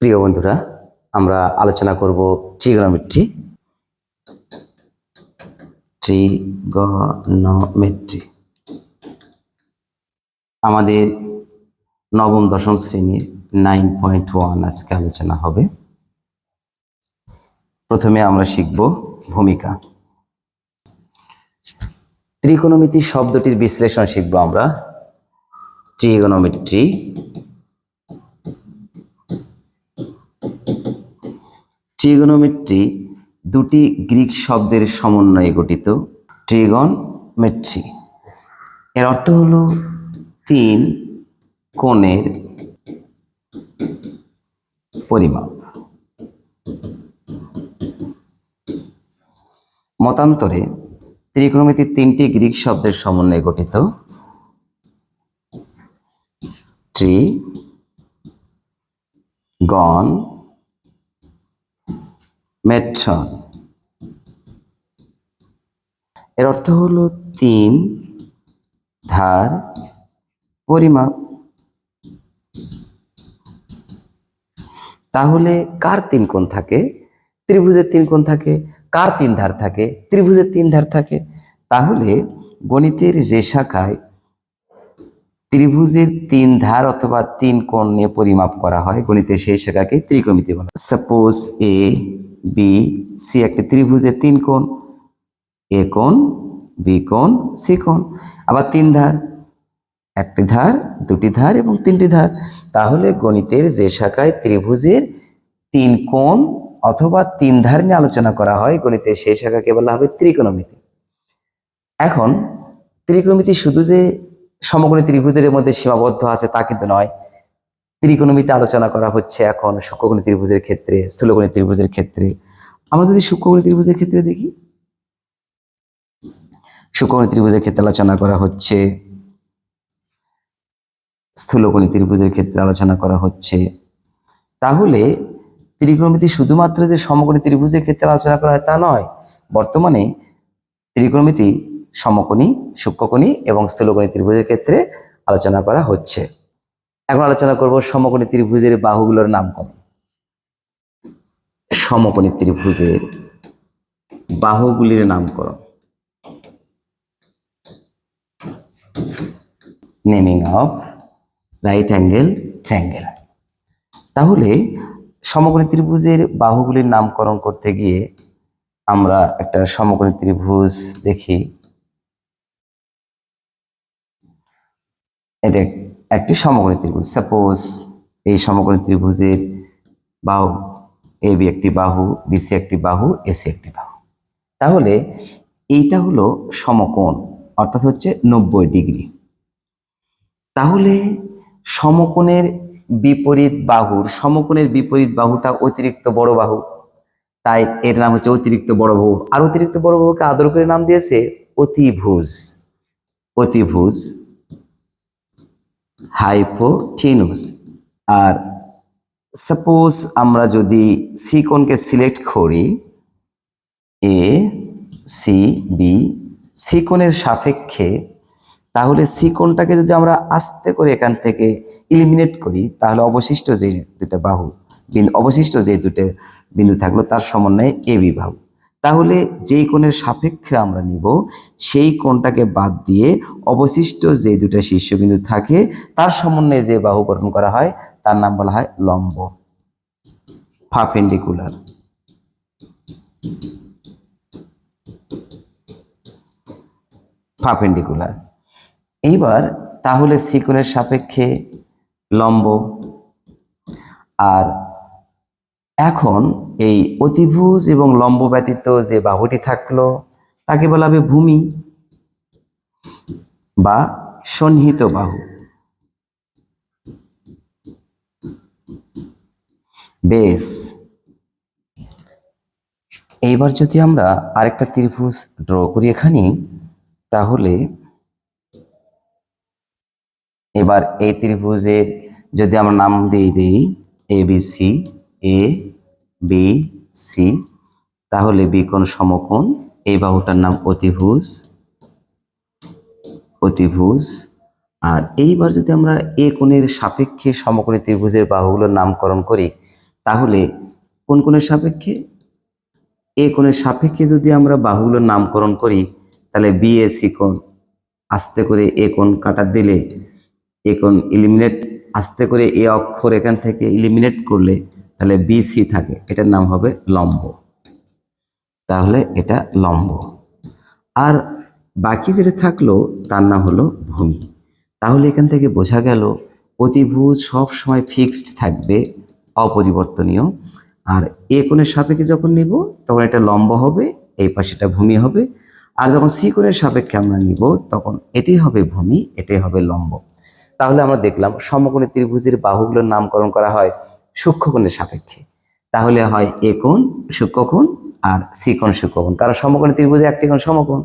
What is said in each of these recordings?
প্রিয় বন্ধুরা, আমরা আলোচনা করব ট্রিগনোমেট্রি ট্রিগনোমেট্রি আমাদের নবম, দশম শ্রেণির নাইন পয়েন্ট ওয়ান আজকে আলোচনা হবে। প্রথমে আমরা শিখব ভূমিকা। ত্রিকোণমিতি শব্দটির বিশ্লেষণ শিখব আমরা। ট্রিগনোমেট্রি ট্রিগনোমেট্রি দুটি গ্রিক শব্দের সমন্বয়ে গঠিত ট্রিগন মেট্রি এর অর্থ হলো তিন কোণের পরিমাপ। মতান্তরে, ত্রিকোণমিতি তিনটি গ্রিক শব্দের সমন্বয়ে গঠিত ট্রি গন মেট্রন এর অর্থ হলো তিন ধার পরিমাপ। তাহলে কার তিন কোণ থাকে? ত্রিভুজের তিন কোণ থাকে, কার তিন ধার থাকে? ত্রিভুজের তিন ধার থাকে। তাহলে গণিতের যে শাখায় ত্রিভুজের তিন ধার অথবা তিন কোণ নিয়ে পরিমাপ করা হয়, গণিতের সেই শাখাকে ত্রিকোণমিতি বলা সাপোজ এ বি, সি একটি ত্রিভুজের তিন কোণ, এ কোণ, বি কোণ, সি কোণ। আবার তিন ধার, একটি ধার, দুটি ধার এবং তিনটি ধার। তাহলে গণিতের যে শাখায় ত্রিভুজের তিন কোণ অথবা তিন ধার নিয়ে আলোচনা করা হয়, গণিতের সেই শাখাকে বলা হবে ত্রিকোণমিতি। এখন, ত্রিকোণমিতি শুধু যে সমকোণী ত্রিভুজের মধ্যে সীমাবদ্ধ আছে তা কিন্তু নয়। ত্রিকোণমিতি আলোচনা করা হচ্ছে এখন সূক্ষ্মকোণী ত্রিভুজের ক্ষেত্রে, স্থূলকোণী ত্রিভুজের ক্ষেত্রে। আমরা যদি সূক্ষ্মকোণী ত্রিভুজের ক্ষেত্রে দেখি, সূক্ষ্মকোণী ত্রিভুজের ক্ষেত্রে আলোচনা করা হচ্ছে, স্থূলকোণী ত্রিভুজের ক্ষেত্রে আলোচনা করা হচ্ছে। তাহলে ত্রিকোণমিতি শুধুমাত্র যে সমকোণী ত্রিভুজের ক্ষেত্রে আলোচনা করা হয় তা নয়, বর্তমানে ত্রিকোণমিতি সমকোণী, সূক্ষ্মকোণী এবং স্থূলকোণী ত্রিভুজের ক্ষেত্রে আলোচনা করা হচ্ছে। এখন আলোচনা করব সমকোণী ত্রিভুজের বাহুগুলোর নামকরণ। সমকোণী ত্রিভুজের বাহুগুলির নামকরণ। Naming of right angle triangle তাহলে সমকোণী ত্রিভুজের বাহুগুলির নামকরণ করতে গিয়ে আমরা একটা সমকোণী ত্রিভুজ দেখি। এটা একটি সমকোণী ত্রিভুজ। সাপোজ এই সমকোণী ত্রিভুজের বাহু এ বি একটি বাহু বিসি একটি বাহু এসি একটি বাহু। তাহলে এইটা হলো সমকোণ, অর্থাৎ হচ্ছে নব্বই ডিগ্রি। তাহলে সমকোণের বিপরীত বাহুর, সমকোণের বিপরীত বাহুটা অতিরিক্ত বড় বাহু, তাই এর নাম হচ্ছে অতিরিক্ত বড় বাহু। আর অতিরিক্ত বড় বাহুকে আদর করে নাম দিয়েছে অতিভুজ। অতিভুজ হাইপোটিনুস। আর সাপোজ আমরা যদি সি কোণকে সিলেক্ট করি, এ, সি, বি, সি সাপেক্ষে, তাহলে সি কোণটাকে যদি আমরা আস্তে করে এখান থেকে ইলিমিনেট করি, তাহলে অবশিষ্ট যে দুটো বাহু অবশিষ্ট যে দুটো বিন্দু থাকল, তার সমন্বয়ে এ বি বাহু তাহলে যেই কোণের সাপেক্ষে আমরা নিব, সেই কোণটাকে বাদ দিয়ে অবশিষ্ট যে দুটো শীর্ষবিন্দু থাকে, তার সমন্বয়ে যে বাহু গঠন করা হয়, তার নাম বলা হয় লম্ব। পারপেন্ডিকুলার। পারপেন্ডিকুলার। এইবার তাহলে সিকোণের সাপেক্ষে লম্ব আর এখন এই অতিভুজ এবং লম্ব ব্যতীত যে বাহুটি থাকল, তাকে বলা হবে ভূমি বা সন্নিহিত বাহু। বেশ। এইবার যদি আমরা আরেকটা ত্রিভুজ ড্র করি এখানে, তাহলে এবার এই ত্রিভুজের যদি আমরা নাম দিয়ে দিই A B C A B, C, তাহলে বিকোণ সমকোণ? এই বাহুটার নাম অতিভুজ অতিভুজ। আর এইবার যদি আমরা এ কোণের সাপেক্ষে সমকোণী ত্রিভুজের বাহুগুলোর নামকরণ করি, তাহলে কোন কোণের সাপেক্ষে? এ কোণের সাপেক্ষে যদি আমরা বাহুগুলোর নামকরণ করি, তাহলে বি এ সি কোণ আস্তে করে এ কোণ কাটা দিলে, এ কোণ ইলিমিনেট আস্তে করে এ অক্ষর এখান থেকে ইলিমিনেট করলে তাহলে বি সি থাকে, এটার নাম হবে লম্ব। তাহলে এটা লম্ব। আর বাকি যেটা থাকল, তার নাম হলো ভূমি। তাহলে এখান থেকে বোঝা গেল, অতিভুজ সব সময় ফিক্সড থাকবে, অপরিবর্তনীয়। আর এ কোণের সাপেক্ষে যখন নিব, তখন এটা লম্ব হবে, এই পাশে এটা ভূমি হবে। আর যখন সি কোণের সাপেক্ষে আমরা নিব, তখন এটি হবে ভূমি, এটাই হবে লম্ব। তাহলে আমরা দেখলাম, সমকোণী ত্রিভুজের বাহুগুলোর নামকরণ করা হয় সূক্ষ্মকোণের সাপেক্ষে। তাহলে হয় এ কোণ সূক্ষ্মকোণ আর সি কোণ সূক্ষ্মকোণ। কারণ সমকোণী ত্রিভুজে একটি কোণ সমকোণ,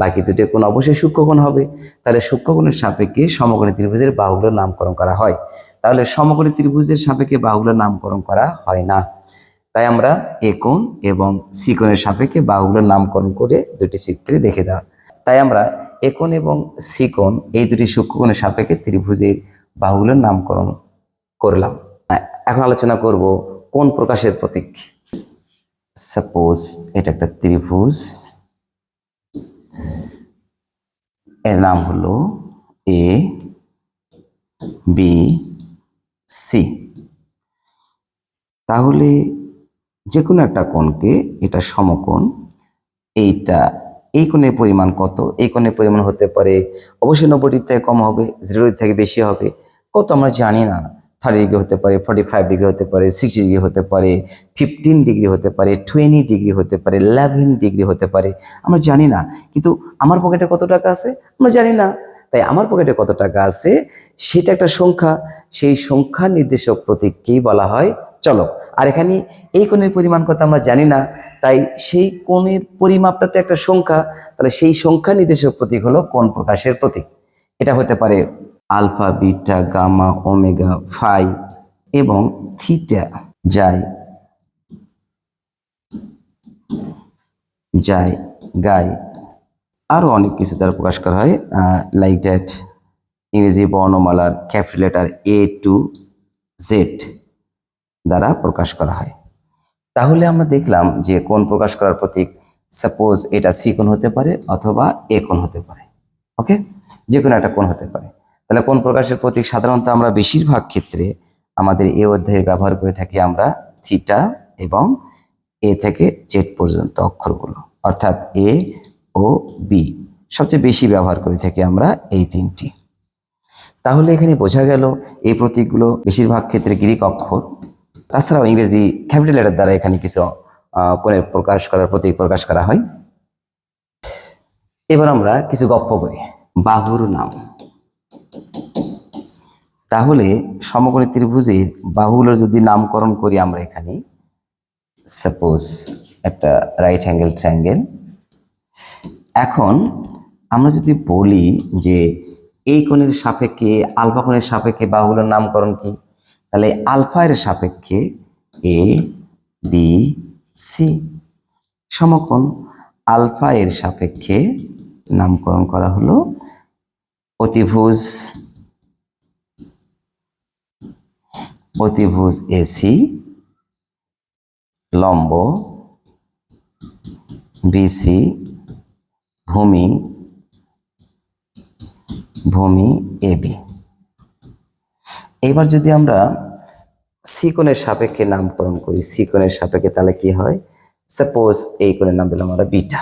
বাকি দুটি কোণ অবশ্যই সূক্ষ্মকোণ হবে। তাহলে সূক্ষ্মকোণের সাপেক্ষে সমকোণী ত্রিভুজের বাহুগুলোর নামকরণ করা হয়। তাহলে সমকোণী ত্রিভুজের সাপেক্ষে বাহুগুলোর নামকরণ করা হয় না। তাই আমরা এ কোণ এবং সি কোণের সাপেক্ষে বাহুগুলোর নামকরণ করে দুটি চিত্রে দেখে দেওয়া। তাই আমরা এ কোণ এবং সি কোণ, এই দুটি সূক্ষ্মকোণের সাপেক্ষে ত্রিভুজের বাহুগুলোর নামকরণ করলাম। এখন আলোচনা করব কোন প্রকাশের প্রতীক? সাপোজ এটা একটা ত্রিভুজ। এর নাম হলো এ বি সি তাহলে যে কোনো একটা কোণকে এটা সমকোণ। এইটা, এই কোণের পরিমাণ কত? এই কোণের পরিমাণ হতে পারে অবশ্যই নব্বইটির থেকে কম হবে জিরো থেকে বেশি হবে। কত আমরা জানি না। থার্টি ডিগ্রি হতে পারে ফর্টি ফাইভ ডিগ্রি হতে পারে সিক্সটি ডিগ্রি হতে পারে ফিফটিন ডিগ্রি হতে পারে টোয়েন্টি ডিগ্রি হতে পারে ইলেভেন ডিগ্রি হতে পারে। আমরা জানি না, কিন্তু আমার পকেটে কত টাকা আছে? আমরা জানি না। তাই আমার পকেটে কত টাকা আছে? সেটা একটা সংখ্যা। সেই সংখ্যা নির্দেশক প্রতীককেই বলা হয় চলক। আর এখানে এই কোণের পরিমাণ কত আমরা জানি না, তাই সেই কোণের পরিমাপটা তো একটা সংখ্যা, তাহলে সেই সংখ্যা নির্দেশক প্রতীক হলো কোন প্রকাশের প্রতীক। এটা হতে পারে alpha, beta, gamma, omega, phi এবং থিটা যায় যায়, গায়। আরও অনেক কিছু দ্বারা প্রকাশ করা হয় লাইক দ্যাট ইংরেজি বর্ণমালার ক্যাপিটাল এ টু জেড দ্বারা প্রকাশ করা হয়। তাহলে আমরা দেখলাম যে কোন প্রকাশ করার প্রতীক সাপোজ এটা সি কোণ হতে পারে অথবা এ কোণ হতে পারে। ওকে যে কোনো একটা কোণ হতে পারে। তাহলে কোন প্রকাশের প্রতীক? সাধারণত আমরা বেশিরভাগ ক্ষেত্রে আমাদের এ অধ্যায়ে ব্যবহার করে থাকি আমরা থিটা এবং এ থেকে জেড পর্যন্ত অক্ষরগুলো, অর্থাৎ এ ও বি। সবচেয়ে বেশি ব্যবহার করে থাকি আমরা এই তিনটি। তাহলে এখানে বোঝা গেল এই প্রতীকগুলো বেশিরভাগ ক্ষেত্রে গ্রিক অক্ষর। তাছাড়াও ইংরেজি ক্যাপিটাল লেটার দ্বারা এখানে কিছু কোণের প্রকাশ করার প্রতীক প্রকাশ করা হয়। এবার আমরা কিছু গপ্প করি। বাহুর নাম। তাহলে সমকোণী ত্রিভুজের বাহুগুলোর যদি নামকরণ করি আমরা এখানে সাপোজ একটা রাইট অ্যাঙ্গেল ট্রায়াঙ্গেল এখন আমরা যদি বলি যে এই কোণের সাপেক্ষে আলফা কোণের সাপেক্ষে বাহুগুলোর নামকরণ কি? তাহলে আলফা এর সাপেক্ষে এ বি সি সমকোণ আলফা এর সাপেক্ষে নামকরণ করা হলো অতিভুজ অতিভুজ এসি, লম্ব, বিসি, ভূমি ভূমি এবি এবার যদি আমরা সিকোণের সাপেক্ষে নামকরণ করি সিকোণের সাপেক্ষে তাহলে কি হয়? সাপোজ এই কোণের নাম দিলাম আমরা বিটা।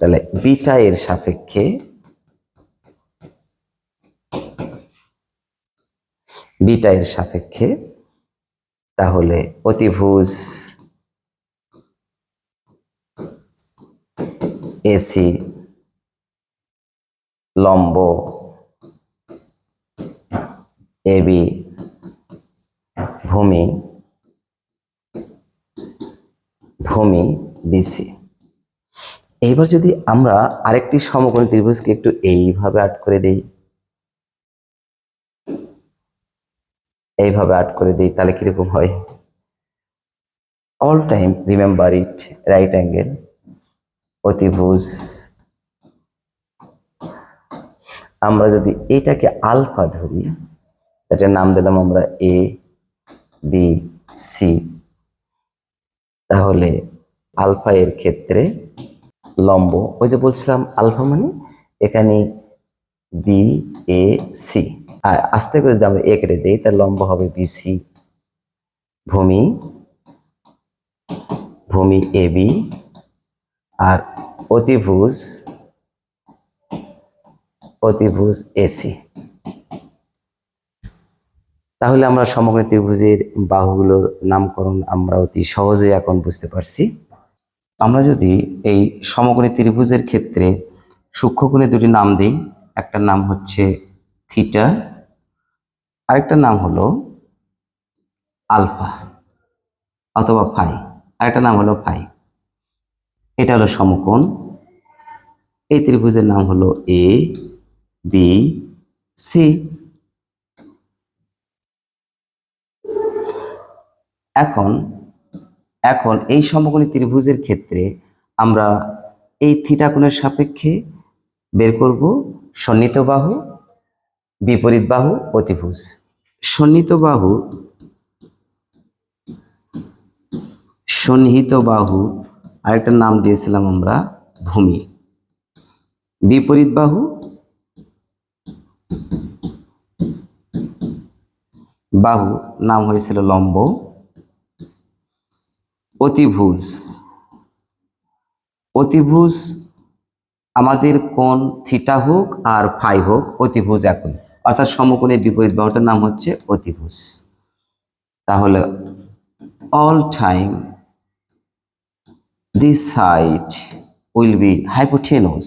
তাহলে বিটা এর সাপেক্ষে বিটা এর সাপেক্ষে, তাহলে অতিভুজ এসি লম্ব এবি ভূমি ভূমি বিসি। এইবার যদি আমরা আরেকটি সমকোণী ত্রিভুজকে একটু এইভাবে আট করে দেই এইভাবে আট করে দিই, তাহলে কীরকম হয়? All time remember it right angle অতিভুজ। আমরা যদি এটাকে আলফা ধরি, এটার নাম দিলাম আমরা এ বি সি তাহলে আলফা এর ক্ষেত্রে লম্ব, ওই যে বলছিলাম আলফা মানে এখানে বি এ সি আর আস্তে করে যদি আমরা এ কেটে দিই তার লম্ব হবে বিসি ভূমি ভূমি এ বি আর অতিভুজ অতিভুজ এসি তাহলে আমরা সমগ্র ত্রিভুজের বাহুগুলোর নামকরণ আমরা অতি সহজে এখন বুঝতে পারছি। আমরা যদি এই সমকোণী ত্রিভুজের ক্ষেত্রে সূক্ষ্মকোণে দুটি নাম দিই একটা নাম হচ্ছে থিটা আরেকটা নাম হলো আলফা অথবা ফাই। আরেকটা নাম হলো ফাই। এটা হলো সমকোণ। এই ত্রিভুজের নাম হলো এ বি সি এখন এখন এই সমকোণী ত্রিভুজের ক্ষেত্রে আমরা এই থিটা কোণের সাপেক্ষে বের করব সন্নিহিত বাহু, বিপরীত বাহু, অতিভুজ। সন্নিহিত বাহু সন্নিহিত বাহু, আরেকটা নাম দিয়েছিলাম আমরা, ভূমি। বিপরীত বাহু বাহু, নাম হয়েছিল লম্ব। অতিভুজ অতিভুজ আমাদের কোন থিটা হোক আর ফাই হোক, অতিভুজ একই। অর্থাৎ সমকোণের বিপরীত বাহুটার নাম হচ্ছে অতিভুজ। তাহলে all time this side will be hypotenuse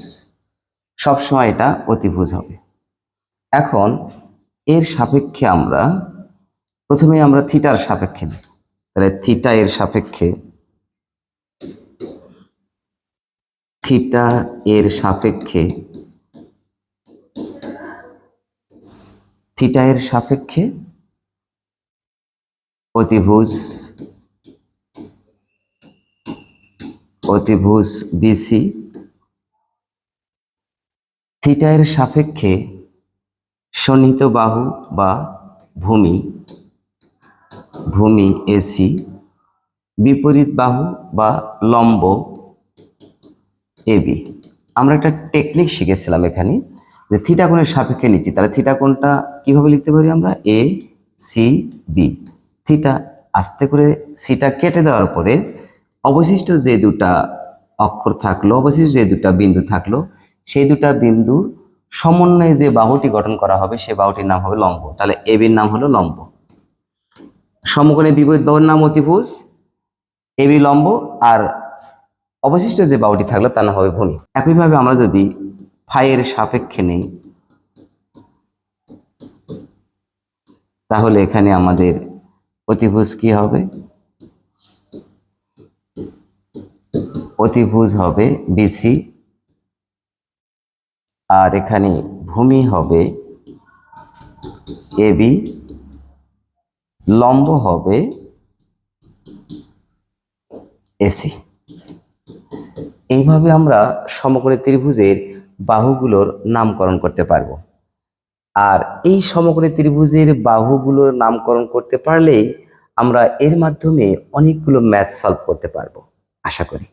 সবসময় এটা অতিভুজ হবে। এখন এর সাপেক্ষে আমরা প্রথমে আমরা থিটার সাপেক্ষে নেব তাহলে থিটা এর সাপেক্ষে থিটা এর সাপেক্ষে থিটা সাপেক্ষে অতিভুজ অতিভুজ বিসি থিটা সাপেক্ষে সন্নিহিত বাহু বা ভূমি ভূমি এসি বিপরীত বাহু বা লম্ব এবি আমরা একটা টেকনিক শিখেছিলাম এখানে। যে থিটা কোণের সাপেক্ষে নিচ্ছি, তাহলে থিটা কোণটা কীভাবে লিখতে পারি আমরা? এ সি বি থিটা আস্তে করে সিটা কেটে দেওয়ার পরে অবশিষ্ট যে দুটা অক্ষর থাকল, অবশিষ্ট যে দুটা বিন্দু থাকল, সেই দুটা বিন্দুর সমন্বয়ে যে বাহুটি গঠন করা হবে সেই বাহুটির নাম হবে লম্ব। তাহলে এবির নাম হলো লম্ব। সমকোণে বিপরীত বাহুর নাম অতিভুজ বি লম্ব, আর অবশিষ্ট যে বাহুটি থাকল তার নাম হবে ভূমি। একইভাবে আমরা যদি ফাইয়ের সাপেক্ষে নেই। তাহলে এখানে আমাদের অতিভুজ কি হবে? অতিভুজ হবে বিসি আর এখানে ভূমি হবে এবি লম্ব হবে এসি এইভাবে আমরা সমকোণী ত্রিভুজের বাহুগুলোর নামকরণ করতে পারব। আর এই সমগ্র ত্রিভুজের বাহুগুলোর নামকরণ করতে পারলেই আমরা এর মাধ্যমে অনেকগুলো ম্যাথ সলভ করতে পারব। আশা করি।